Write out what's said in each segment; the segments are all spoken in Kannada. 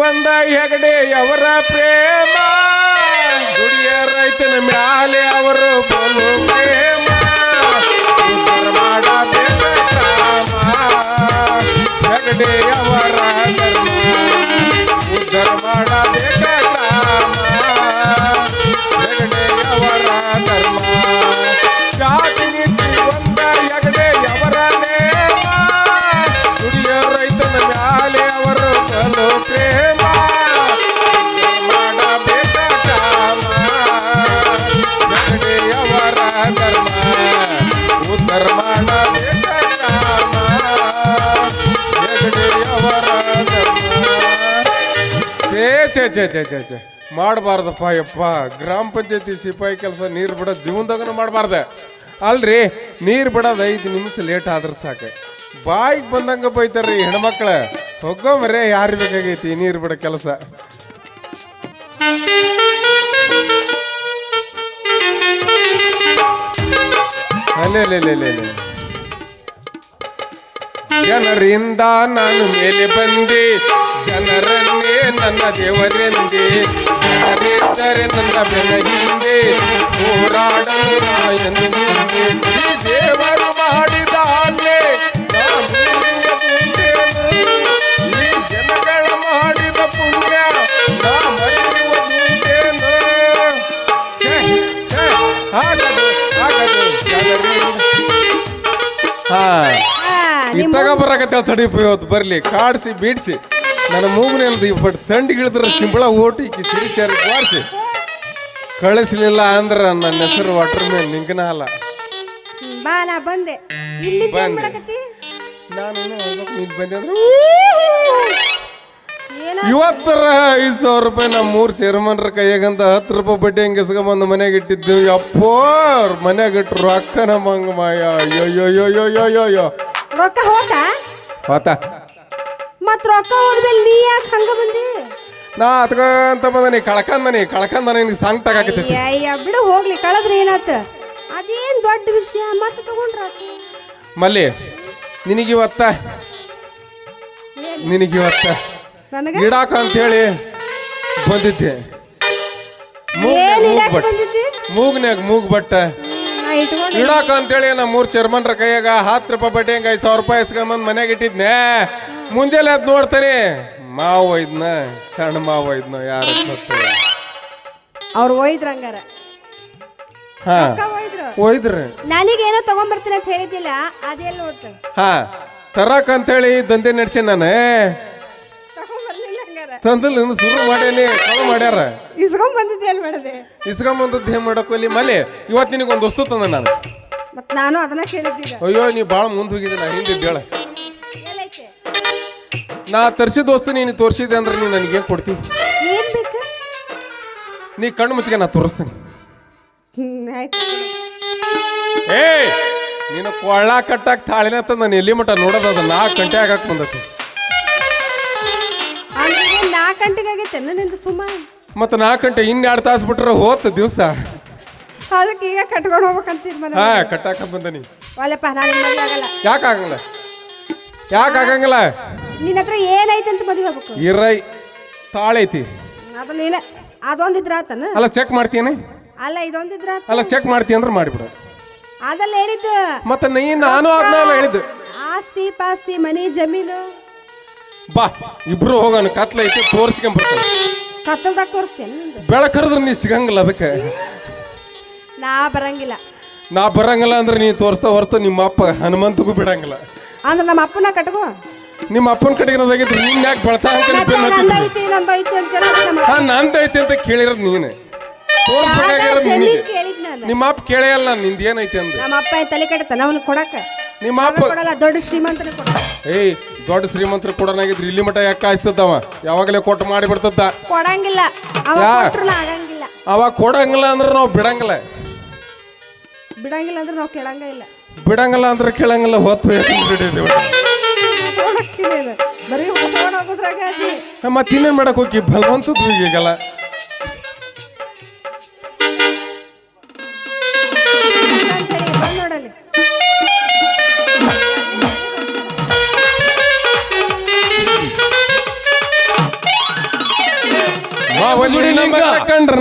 ಒಂದ ಹೆಗಡೆ ಅವರ ಪ್ರೇಮ ದುಡಿಯ ರೈತನ ಮ್ಯಾಲೆ ಅವರು ಬಲು ಪ್ರೇಮ ಉದ್ಧಾರ ಮಾಡಬೇಕ ಕ್ರಮ ಹೆಗಡೆ ಅವರ ಧರ್ಮ ಉದ್ಧಾರ ಮಾಡಬೇಕ ಕ್ರಮ ಹೆಗಡೆ ಅವರ ಧರ್ಮ ಛೇ ಛೇ ಛೇ ಛೇ ಛೇ. ಮಾಡಬಾರ್ದಪ್ಪ, ಯಪ್ಪ. ಗ್ರಾಮ ಪಂಚಾಯತಿ ಸಿಪಾಯಿ ಕೆಲಸ ನೀರು ಬಿಡೋದು ಜೀವನದಾಗನೂ ಮಾಡಬಾರ್ದೆ. ಅಲ್ರಿ, ನೀರು ಬಿಡೋದು ಐದು ನಿಮಿಷ ಲೇಟ್ ಆದ್ರೆ ಸಾಕು. ಬಾಯಿಗೆ ಬಂದಂಗ ಬೈತಾರ್ರಿ ಹೆಣ್ಮಕ್ಳ. ಹೋಗೋಮರೇ ಯಾರು ಬೇಕಾಗೈತಿ ನೀರು ಬಿಡೋ ಕೆಲಸ? ಅಲ್ಲೇ. ಜನರಿಂದ ನಾನು ಮೇಲೆ ಬಂದೆ. ಜನರನ್ನೇ ನನ್ನ ದೇವರೆಂದೇ. ಜನರಿದ್ದರೆ ನನ್ನ ಬೆನ್ನ ಹಿಂದೆ ಹೋರಾಡಲು ನಾಯನು ಎಂದು ಮುಂದೆ. ದೇವರು ಮಾಡಿದ ಆಜ್ಞೆ? ಈ ಜನಗಳ ಮಾಡಿದ ಪುಣ್ಯ. ನಾ ಆಗದು ಆಗದು ಜನರಿಂದ ಹಾ. ಇತ್ತಾಗ ಬರಾಕತ್ತ ತಡಿಪ ಇವತ್ತು ಬರ್ಲಿ. ಕಾಡ್ಸಿ ಬೀಡ್ಸಿ. ನನ್ನ ಮೂಗಿನಿಂದ ಬಟ್ ತಂಡಿಗಿಳಿದ್ರೆ ಸಿಂಬಳ ಓಟಿ ಸಿರಿ ಸೇರಿ ಬಾರಿಸಿ. ಕಳಿಸ್ಲಿಲ್ಲ ಅಂದ್ರೆ ನನ್ನ ಹೆಸರು ವಾಟರ್ ಮೇಲೆ ನಿಂಗನ ಅಲ್ಲ ಬಾ ನಾ ಬಂದೆ ಇಲ್ಲಿ ಬಂದೆ. ಮಾಡಕತ್ತಿ? ನಾನು ನೀನು ಬಂದೆ ಅಂದ್ರೆ? ಏನ ಇವತ್ತರ ಐದು ಸಾವಿರ ರೂಪಾಯಿ ನಮ್ಮ ಮೂರು ಚೇರ್ಮನ್ರ ಕೈಯಾಗಂತ ಹತ್ತು ರೂಪಾಯಿ ಬಡ್ಡಿ ಹಂಗೆ ಬಂದು ಮನೆಗೆ ಇಟ್ಟಿದ್ದು ಅಪ್ಪೋ ಮನೆಗೆ ಇಟ್ರು ರೊಕ್ಕ ನಮ್ಮಂಗ ಮಾಯ ಅಯ್ಯೋ ಯೋ ಯೋ ಯೋ ಯೋ ಯೋ ಯೋ ರೊಕ್ಕ ಹೋತ? ಹೋತ. ಮತ್ ರೊಕ್ಕ ಹೋದ್ಮೇಲೆ ನೀ ಯಾಕೆ ಹಂಗ ಬಂದಿ? ನಾ ಅತ್ಕಂತ ಬಂದನಿ ಕಳ್ಕಂದನಿ ಕಳ್ಕಂದನಿ ನೀ ಸಾಂಗ್ ತಗಾಕತ್ತೈತಿ. ಅಯ್ಯ ಬಿಡು ಹೋಗ್ಲಿ ಕಳದ್ರ ಏನಾತ? ಅದೇನ್ ದೊಡ್ಡ ವಿಷಯ ಮತ್ ತಗೊಂಡ್ರ ಮಲ್ಲಿ ನಿನಗಿವತ್ತ ನಿನಗಿವತ್ತ ನನಗ? ಇಡಾಕ ಬಂದಿದ್ದೆ. ಏನ್ ಇಡಾಕ್ ಬಟ್ ಬಂದಿದ್ದಿ? ಮೂಗ್ನ್ಯಾಗ ಮೂಗ್ ಬಟ್ಟ ನಾ ಇಟ್ಕೊಂಡು. ಇಡಾಕ ಅಂತೇಳಿ ನಮ್ಮ ಮೂರ್ ಚರ್ಮನ್ರ ಕೈಯಾಗ ಹತ್ತು ರೂಪಾಯಿ ಬಟ್ಟೆ ಹಂಗ ಐದು ಸಾವಿರ ರೂಪಾಯಿ ಇಸ್ಕೊಂಬಂದ್ ಮನ್ಯಾಗ ಇಟ್ಟಿದ್ನೆ ಮುಂಜಾನೆ ಅದ್ ನೋಡ್ತಾನೆ. ಮಾವ ಒಯ್ದ್ನ ಸಣ್ಣ ಮಾವ ಒಯ್ದ್ನ ಯಾರ ಅವ್ರು ಒಯ್ದ್ರ ಹಂಗಾರ. ಹಾ ಒಯ್ದ್ರು. ಒಯ್ದ್ರಿ. ನನಗೇನೋ ತಗೊಂಬರ್ತೀನಿ ಅಂತ ಹೇಳಿದ್ದಿಲ್ಲ ಅದೆಲ್ಲ ಹೋತ ಹಾ ತರಕ್ ಅಂತೇಳಿ ದಂಧೆ ನಡ್ಸಿ ನಾನು. ತಂದಲ್ಲ ಹಂಗಾರ. ತಂದಲ್ಲಿ ಇನ್ನು ಶುರು ಮಾಡೇನಿ. ಕಳು ಮಾಡ್ಯಾರ. ಇಸ್ಕೊಂಡ್ ಬಂದಿದ್ದೆ ಎಲ್ಲಿ ಮಾಡಿದೆ? ಇಸ್ಕೊಂಬಂದದ್ದು ಏನ್ ಮಾಡಕ್ಕೋಲಿ ಮಲೆ ಇವತ್ತು ನಿನಗೊಂದು ವಸ್ತು ತಂದೆ ನಾನು. ಮತ್ ನಾನು ಅದನ್ನ ಕೇಳಿದ್ದೀಗ ಅಯ್ಯೋ ನೀ ಭಾಳ ಮುಂದೆ ಹೋಗಿದ್ದೆ ನಾ ಹಿಂದಿದ್ದು ಹೇಳ. ಎಲ್ಲೈತೆ ನಾ ತರಿಸಿದ ವಸ್ತು ನೀನು ತೋರಿಸಿದೆ ಅಂದ್ರೆ ನೀನು ನನಗೆ ಕೊಡ್ತೀನಿ ಏನ್ ಬೇಕು? ನೀ ಕಣ್ಣು ಮುಚ್ಚಿಗೆ ನಾ ತೋರಿಸ್ತೀನಿ. ಹ್ಮ್ ಆಯ್ತು. ಏ ನೀನು ಕೊಳ್ಳ ಕಟ್ಟಾಕ್ ತಾಳಿನ ಅಂತ ನಾನು ಎಲ್ಲಿ ಮಟ್ಟ ನೋಡೋದು? ಅದು ನಾಲ್ಕು ಗಂಟೆ ಆಗಕ್ಕೆ ಬಂದತಿ. ಅಂದ್ರೆ ನಾಲ್ಕು ಗಂಟೆಗೆ ಆಗೈತೆ ನಿಂದು ಸುಮಾರು ಮತ್ತು ನಾಲ್ಕು ಗಂಟೆ ಇನ್ನೆರಡು ತಾಸು ಬಿಟ್ರೆ ಹೋತ ದಿವಸ. ಅದಕ್ಕೆ ಈಗ ಕಟ್ಕೊಂಡು ಹೋಗ್ಬೇಕಂತ ತೀರ್ಮಾನ ಹಾ ಕಟ್ಟಾಕ ಬಂದನಿ. ನೀ ನಾನು ಮದುವೆ ಆಗಲ್ಲ. ಯಾಕೆ ಆಗಂಗಿಲ್ಲ? ಯಾಕೆ ಆಗಂಗಿಲ್ಲ? ನಿನ್ನ ಹತ್ರ ಏನೈತೆ ಅಂತ ಮದುವೆ ಆಗ್ಬೇಕು. ಇರೈ ತಾಳೈತಿ. ಅದು ನೀನ ಅದೊಂದಿದ್ರ ಆತನ? ಅಲ್ಲ ಚೆಕ್ ಮಾಡ್ತೀನಿ ಅಲ್ಲ ಇದೊಂದಿದ್ರ ಆತ ಅಲ್ಲ ಚೆಕ್ ಮಾಡ್ತೀನಿ ಅಂದ್ರೆ ಮಾಡಿಬಿಡು. ಅದಲ್ಲ ಹೇಳಿದ್ದು? ಮತ್ತೆ ನೀ ನಾನು ಅದನ್ನೆಲ್ಲ ಹೇಳಿದ್ದು. ಆಸ್ತಿ ಪಾಸ್ತಿ ಮನಿ ಜಮೀನು? ಬಾ ಇಬ್ರು ಹೋಗೋಣ ಕತ್ಲೈತಿ ತೋರಿಸ್ಕೊಂಬರ್ತಾನೆ ಕತ್ತಲ್ದಾಗ ತೋರಿಸ್ತೇನೆ ನಿಂದು. ಬೆಳಕರಿದ್ರೆ ನೀ ಸಿಗಂಗಿಲ್ಲ ಅದಕ್ಕೆ. ನಾ ಬರಂಗಿಲ್ಲ. ನಾ ಬರಂಗಿಲ್ಲ ಅಂದ್ರೆ ನೀ ತೋರಿಸ್ತಾ ಹೊರತು ನಿಮ್ಮ ಅಪ್ಪ ಹನುಮಂತಗೂ ಬಿಡಂಗಿಲ್ಲ. ಅಂದ್ರೆ ನಮ್ಮ ಅಪ್ಪನ ಕಟ್ಕೋ. ನಿಮ್ಮ ಅಪ್ಪನ ಕಡೆಗಿರೋದಾಗಿದ್ರೆ ನೀನ್ ಯಾಕೆ ಬೆಳ್ತಾ? ನಂದೈತಿ ನಂದೈತಿ ಅಂತ ಹೇಳಿ ನಮ್ಮ ಹಾ ನಂದೈತಿ ಅಂತ ಕೇಳಿರೋದು ನೀನೆ. ತೋರಿಸ್ಬೇಕಾಗಿರೋದು ನೀನೆ ಕೇಳಿದ್ ನಾನು. ನಿಮ್ಮ ಅಪ್ಪ ಕೇಳೆಯಲ್ಲ ನಿಂದ ಏನೈತಿ ಅಂದ್ರೆ ನಮ್ಮ ಅಪ್ಪ ಏನ್ ತಲೆ ಕೆಡತಾನ ಅವನು ಕೊಡಕ ನಿಮ್ಮ ಅಪ್ಪ ಕೊಡಲ್ಲ ದೊಡ್ಡ ಶ್ರೀಮಂತನ ಕೊಡ ಏಯ್ ದೊಡ್ಡ ಶ್ರೀಮಂತರು ಕೊಡೋನಾಗಿದ್ರೆ ಇಲ್ಲಿ ಮಠ ಯಾಕೆ ಕಾಯಿಸ್ತದವ? ಯಾವಾಗಲೇ ಕೊಟ್ಟು ಮಾಡಿ ಬಿಡ್ತದ ಕೊಡಂಗಿಲ್ಲ. ಅವ ಯಾ? ಕೊಟ್ರು ಆಗಂಗಿಲ್ಲ. ಅವಾಗ ಕೊಡಂಗಿಲ್ಲ ಅಂದ್ರೆ ನಾವು ಬಿಡಂಗಿಲ್ಲ. ಬಿಡಂಗಿಲ್ಲ ಅಂದ್ರೆ ನಾವು ಕೇಳಂಗ ಇಲ್ಲ. ಬಿಡಂಗಿಲ್ಲ ಅಂದ್ರೆ ಕೇಳಂಗಿಲ್ಲ ಹೊತ್ತು ಬಿಟ್ಟಿದ್ದೀವಿ ಇದು. ಬರೀ. ಮತ್ತೆ ಇನ್ನೇನ್ ಮಾಡಕ್ ಹೋಗಿ? ಬಲವಂತದ್ದು ಈಗಲ್ಲ. ನೋಡಲ್ಲಿ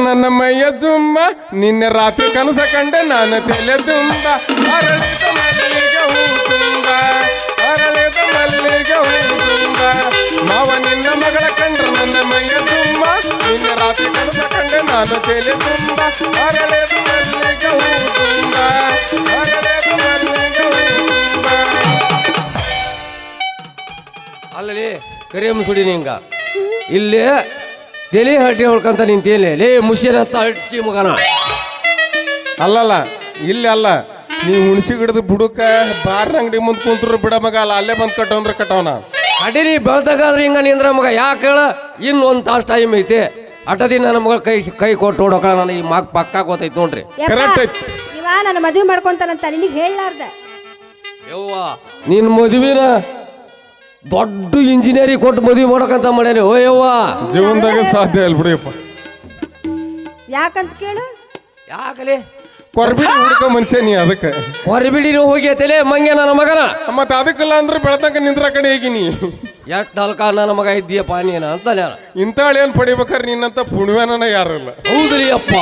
ನನ್ನ ಮೈಯ ಜುಮ್ಮ ನಿನ್ನೆ ರಾತ್ರಿ ಕನಸ ಕಂಡೆ ನಾನು ತಲೆ ತುಂಬ ನಾನು ತುಂಬ ಅರಳಿದ ಮಲ್ಲಿಗೆ ಸುಡಿ ನಿಂಗ. ಇಲ್ಲಿ ತಲೆ ಹಟ್ಟಿ ಹೊಡ್ಕಂತ ನಿಂತೇಲಿ. ಲೇ ಮುಷಿನಂತ ಹಟ್ಸಿ ಮಗನ. ಅಲ್ಲಲ್ಲ, ಇಲ್ಲಿ ಅಲ್ಲ. ನೀ ಹುಣಸಿ ಗಿಡದ ಬುಡಕ ಬಾರ್ ಅಂಗಡಿ ಮುಂದೆ ಕುಂತ್ರು ಬಿಡ ಮಗ, ಅಲ್ಲ, ಅಲ್ಲೇ ಬಂದ್ ಕಟ್ಟವಂದ್ರ ಕಟ್ಟವನ ಅಡಿರಿ ಬೆಳ್ತಕ್ಕಾದ್ರೆ ಹಿಂಗ ನಿಂದ್ರ ಮಗ, ಯಾಕೆ ಹೇಳ? ಇನ್ನು ಒಂದು ತಾಸು ಟೈಮ್ ಐತಿ. ಅಟದಿ ನನ್ನ ಮಗಳ ಕೈ ಕೈ ಕೊಟ್ಟು ಹೊಡೋಕಳ ನನಗೆ ಈ ಮಾಕ್ ಪಕ್ಕ ಗೊತ್ತೈತೆ ನೋಡ್ರಿ. ಐತಿ. ಇವ ನನ್ನ ಮದುವೆ ಮಾಡ್ಕೊಂತಾನಂತ ನಿನಗೆ ಹೇಳಲಾರ್ದ. ಯವ್ವ ನಿನ್ನ ಮದುವಿನ ದೊಡ್ಡ ಇಂಜಿನಿಯರಿಂಗ್ ಕೊಟ್ಟು ಮದುವೆ ಮಾಡಕಂತ ಮಾಡ್ಯಾನಿ. ಓ ಯವ್ವ. ಜೀವನದಾಗ ಸಾಧ್ಯ ಇಲ್ಲ ಬಿಡಿಯಪ್ಪ. ಯಾಕಂತ ಕೇಳು. ಯಾಕಲೆ? ಕೊರ್ಬಿಡಿ ಹುಡುಕ ಮನುಷ್ಯ ನೀ ಅದಕ್ಕೆ. ಹೊರಬಿಡಿ ಹೋಗಿ ತಲೆ ಮಂಗೆ ನನ್ನ ಮಗನ. ಮತ್ತೆ ಅದಕ್ಕಿಲ್ಲ ಅಂದ್ರೆ ಬೆಳತಕ್ಕ ನಿಂದ್ರ ಕಡೆ ಹೇಗಿನಿ ಎಷ್ಟ್ ಅಲ್ಕ ನಮಗ ಮಗ ಇದ್ದೀಯಪ್ಪ ನೀನ ಅಂತ ನಾನು ಏನು ಪಡಿಬೇಕಾರೆ ನಿನ್ನಂತ ಪುಣ್ಯನ ಯಾರು ಇಲ್ಲ. ಹೌದ್ರಿ ಅಪ್ಪ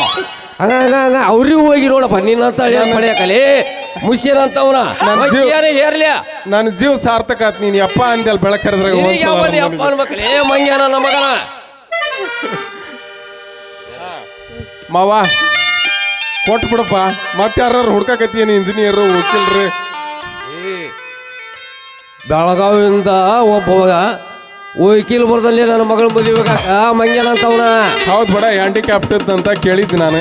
ಹಂಗ ಹಂಗ ಹಂಗ. ಅವ್ರಿಗೂ ಹೋಗಿ ನೋಡಪ್ಪ ನಿನ್ನಂತ ಪಡೆಯಕಲಿ? ಮುಷ್ಯನಂತವನ. ಹೇರ್ಲಿ ನನ್ನ ಜೀವ ಸಾರ್ಥಕ ಆತ್ ನೀನ್ ಅಪ್ಪ ಅಂದೆಲ್ ಬೆಳಕರದ್ರಾಗ ಅಪ್ಪ ಅನ್ಬೇಕಲಿ? ಮಂಗ್ಯ ನನ್ನ ಮಗನ? ಮಾವ ಕೊಟ್ಬಿಡಪ್ಪ. ಮತ್ತೆ ಯಾರು ಹುಡ್ಕಾಕತ್ತೀನಿ ಇಂಜಿನಿಯರ್ ವಕೀಲ್ರಿ. ಬೆಳಗಾವಿಯಿಂದ ಒಬ್ಬ ವಕೀಲ್ ಬರ್ದಲ್ಲಿ ನನ್ನ ಮಗಳ ಮದುವೆಗಾಕ ಮಂಗ್ಯನಂತವನ. ಹೌದು ಬಿಡ ಹ್ಯಾಂಡಿಕ್ಯಾಪ್ಟ್ ಅಂತ ಕೇಳಿದ್ದೆ ನಾನು.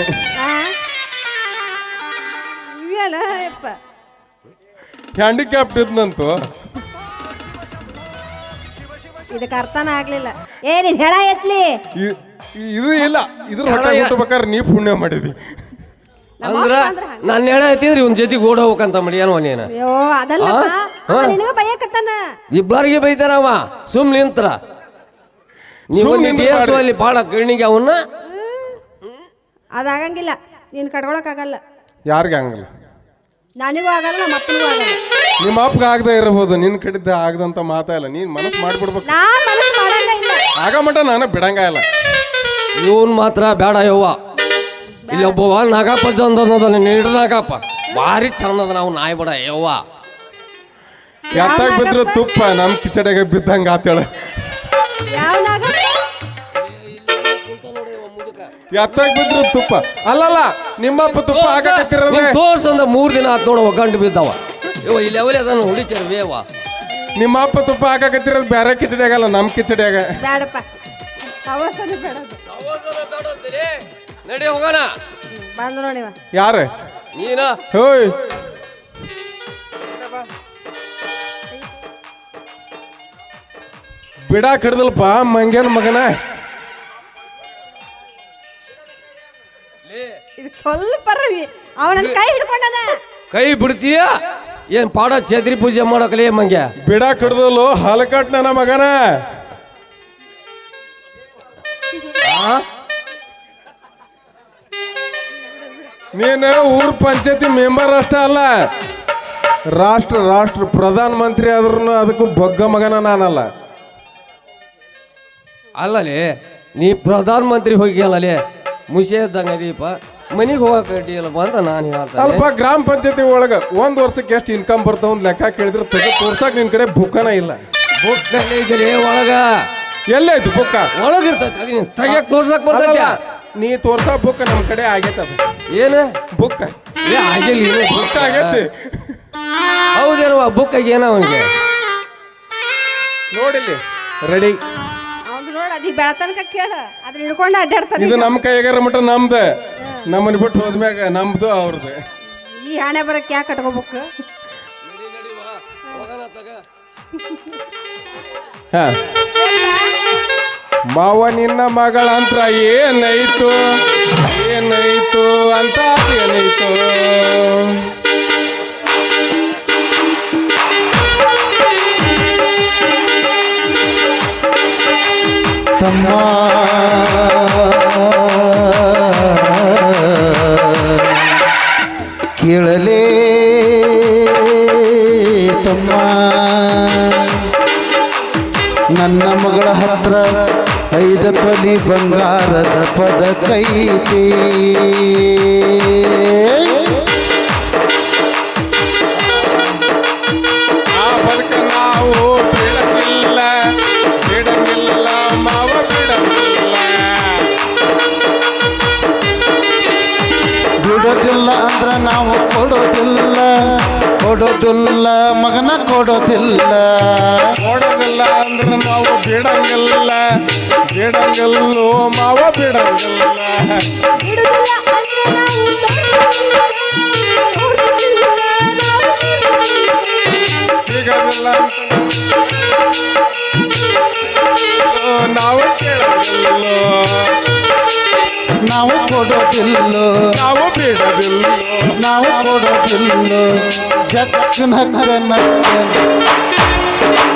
ಹ್ಯಾಂಡಿಕ್ಯಾಪ್ಟ್ ಇದ್ನಂತು ಇದಕ್ಕೆ ಅರ್ಥನ ಆಗ್ಲಿಲ್ಲ. ಏ ನೀನ್ ಹೇಳ ಎತ್ಲಿ ಇ- ಇದು ಇಲ್ಲ. ಇದ್ರ ಹೊಟ್ಟೆ ಹುಟ್ಟಬೇಕಾದ್ರೆ ನೀ ಪುಣ್ಯ ಮಾಡಿದಿ. ಅಂದ್ರ. ನನ್ನ ಹೇಳ ಐತಿದ್ರಿ ಇವ್ನ ಜೊತೆಗೆ ಓಡ್ ಹೋಗ್ಬೇಕಂತ ಮಾಡಿ ಏನೋ ನೀನು? ಅಯ್ಯೋ ಅದಲ್ಲ ನಿನಗ ಬೈಯಕತ್ತಾನ? ಇಬ್ಬರಿಗೆ ಬೈತಾರವ ಸುಮ್ ನಿಂತ್ರ. ನೀವು ಸುಮ್ ದೇಶ ಅಲ್ಲಿ ಭಾಳ ಗಣಿಗೆ ಅವನ್ನ. ಅದಾಗಂಗಿಲ್ಲ ನೀನ್ ಕಟ್ಕೊಳಕ್ಕಾಗಲ್ಲ ಯಾರಿಗೆ ಹಂಗಲ್ಲ ನನಗೂ ಆಗಲ್ಲ ನಮ್ಮ ಅಪ್ಪನಿಗೂ ಆಗಲ್ಲ. ನಿಮ್ಮ ಅಪ್ಪಗ ಆಗದೆ ಇರಬಹುದು ನಿನ್ ಕಡಿದ್ದ ಆಗದಂತ ಮಾತಾ ಇಲ್ಲ. ನೀನ್ ಮನಸ್ಸು ಮಾಡ್ಬಿಡ್ಬೇಕು. ಮನಸ್ಸು ಇಲ್ಲ. ಆಗ ಮಟ ನಾನು ಬಿಡಂಗ ಇಲ್ಲ. ಇವನ್ ಮಾತ್ರ ಬೇಡ ಯವ್ವ. ಇಲ್ಲಿ ಒಬ್ಬವ ನಾಗಪ್ಪ ಚಂದ ನೀಡ ನಾಗಪ್ಪ. ಭಾರಿ ಚಂದದ ಅದ ನಾವು ನಾಯಿ ಬಿಡ ಯವ್ವ. ಎತ್ತಾಗ ಬಿದ್ರು ತುಪ್ಪ ನಮ್ ಕಿಚಡೆಗೆ ಬಿದ್ದಂಗ ಆತೇಳ. ಎತ್ತಾಗ ಬಿದ್ರು ತುಪ್ಪ. ಅಲ್ಲಲ್ಲ ನಿಮ್ಮಪ್ಪ ತುಪ್ಪ ಹಾಕಕತ್ತಿರೋದೇ ತೋರ್ಸಂದ ಮೂರ್ ದಿನ ಆತ್ ನೋಡ ಗಂಟು ಬಿದ್ದಾವ. ಇವ ಇಲ್ಲಿ ಅವಲೇ ಅದನ್ನ ಹುಡುಕ್ಯಾರ ಬೇವ. ನಿಮ್ಮ ಅಪ್ಪ ತುಪ್ಪ ಹಾಕಕತ್ತಿರೋದು ಬೇರೆ ಕಿಚಡಿಯಾಗಲ್ಲ ನಮ್ ಕಿಚಡಿಯಾಗ. ಬೇಡಪ್ಪ. ಅವಸನೆ ಬೇಡ ನಡಿ ಹೋಗೋಣ. ಬಂದು ನೋಡಿವ ಯಾರು? ನೀನ? ಹೋಯ್. ಬಿಡಾಕ್ ಹಿಡ್ದಲ್ಪ ಮಂಗೇನ ಮಗನ. ಇದಕ್ಕೆ ಸ್ವಲ್ಪ ಅವನ ಕೈ ಹಿಡ್ಕೊಂಡದ ಕೈ ಬಿಡ್ತೀಯ? ಏನ್ ಪಾಡ ಚೇತ್ರಿ ಪೂಜೆ ಮಾಡಕಲೇ ಮಂಗ್ಯ? ಬಿಡಾಕ್ ಹಿಡ್ದಲು ಹಾಲು ನನ್ನ ಮಗನ. ನೀನು ಊರ್ ಪಂಚಾಯತಿ ಮೆಂಬರ್ ಅಷ್ಟ ಅಲ್ಲ. ರಾಷ್ಟ್ರ ರಾಷ್ಟ್ರ ಪ್ರಧಾನ ಮಂತ್ರಿ ಆದ್ರೂ ಅದಕ್ಕೂ ಬೊಗ್ಗ ಮಗನ ನಾನಲ್ಲ. ಅಲ್ಲಲೇ ನೀ ಪ್ರಧಾನ ಮಂತ್ರಿ ಹೋಗಿ ಅಲ್ಲಲೇ ಮುಷೆ ಇದ್ದಂಗ ದೀಪ ಮನಿಗೆ ಹೋಗಕ್ಕೆ ಅಡ್ಡಿಯಲ್ಲಪ್ಪ ಅಂತ ನಾನು ಹೇಳ್ತೇನೆ. ಅಲ್ಪ ಗ್ರಾಮ ಪಂಚಾಯತಿ ಒಳಗ ಒಂದ್ ವರ್ಷಕ್ಕೆ ಎಷ್ಟು ಇನ್ಕಮ್ ಬರ್ತಾವ ಒಂದ್ ಲೆಕ್ಕ ಕೇಳಿದ್ರೆ ತೆಗೆ ತೋರ್ಸಕ್ ನಿನ್ ಕಡೆ ಬುಕ್ಕನ ಇಲ್ಲ. ಬುಕ್ ಐತಲೇ ಒಳಗ? ಎಲ್ಲೈತು ಬುಕ್ಕ. ಒಳಗಿರ್ತೈತಿ ಅದು ನೀನ್ ತೆಗಿಯಕ್ ತೋರ್ಸಕ್ ಬರ್ತೈತಿ. ಅಲ್ಲಲ್ಲ, ನೀ ತೋರ್ಸ ಬುಕ್ ನಮ್ ಕಡೆ ಆಗೈತೆ ಏನು? ಬುಕ್ ಏ ಆಗಿಲ್ಲ ಏನು ಬುಕ್ ಆಗೈತಿ. ಹೌದೇನವ ಬುಕ್ ಏನೋ ಅವನಿಗೆ? ನೋಡಿಲ್ಲಿ ರೆಡಿ ಅದಿ ಬೆಳತನಕ ಕೇಳ ಅದ್ರ ಹಿಡ್ಕೊಂಡು ಅಡ್ಡಾಡ್ತಾನೆ ಇದು ನಮ್ಮ ಕೈಗಾರ ಮಟ್ಟ ನಮ್ದ. ನಮ್ಮನ್ನ ಬಿಟ್ಟು ಹೋದ್ಮ್ಯಾಗ ನಮ್ದು ಅವ್ರದ್ದು ಈ ಹಣೆ ಬರಕ್ಕೆ ಯಾಕೆ ಕಟ್ಕೋಬೇಕು? ಹಾ. ಮಾವ ನಿನ್ನ ಮಗಳ ಅಂತ್ರ ಏನೈತು ಏನಾಯ್ತು ಅಂತ ಏನಾಯ್ತು ಕೇಳಲೇ ತಮ್ಮ ನನ್ನ ಮಗಳ ಹತ್ರ ಐದು ತೊಲಿ ಬಂಗಾರದ ಪದಕೈತಿ ಆ ಕೊಡೋದಿಲ್ಲ ಕೊಡೋದಿಲ್ಲ ಮಗನ ಕೊಡೋದಿಲ್ಲ. ಕೊಡೋದಿಲ್ಲ ಅಂದ್ರೆ ನಾವು ಬಿಡಂಗಿಲ್ಲ ಬಿಡಂಗಿಲ್ಲ ಮಾವ ಬಿಡಂಗಿಲ್ಲ. ಸಿಗೋದಿಲ್ಲ ನಾವು ಕೇಳೋದಿಲ್ಲ. ನಾವು ಕೊಡೋದಿಲ್ಲ. ನಾವು ಬಿಡೋದಿಲ್ಲ. ನಾವು ಕೊಡೋದಿಲ್ಲ. ಜಗತ್ತಿನ